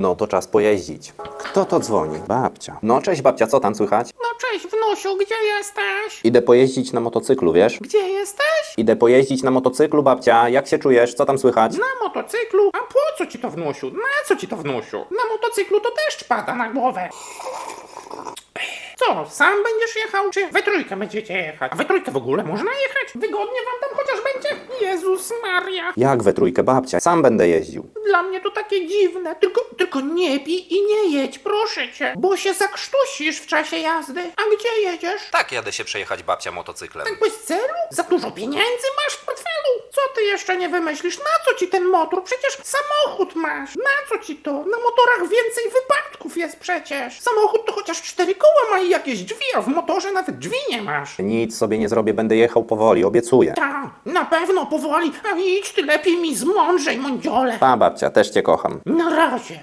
No to czas pojeździć. Kto to dzwoni? Babcia. No cześć babcia, co tam słychać? No cześć, wnusiu, gdzie jesteś? Idę pojeździć na motocyklu, wiesz? Gdzie jesteś? Idę pojeździć na motocyklu, babcia. Jak się czujesz? Co tam słychać? Na motocyklu? A po co ci to wnusiu? Na co ci to wnusiu? Na motocyklu to deszcz pada na głowę. Co, sam będziesz jechał, czy we trójkę będziecie jechać? A we trójkę w ogóle można jechać? Wygodnie wam tam chociaż będzie? Jezus Maria. Jak we trójkę, babcia? Sam będę jeździł. Dla mnie to takie dziwne. Tylko, tylko nie pij i nie jedź, proszę cię. Bo się zakrztusisz w czasie jazdy. A gdzie jedziesz? Tak, jadę się przejechać babcia motocyklem. Tak bez celu? Za dużo pieniędzy masz w portfelu? Co ty jeszcze nie wymyślisz? Na co ci ten motor? Przecież samochód masz. Na co ci to? Na motorach więcej wypadków jest przecież. Samochód to chociaż cztery koła ma i jakieś drzwi, a w motorze nawet drzwi nie masz. Nic sobie nie zrobię, będę jechał powoli, obiecuję. Ta, na pewno powoli. A idź ty lepiej mi zmądrzej, mądziole. Pa babcia, też cię kocham. Na razie.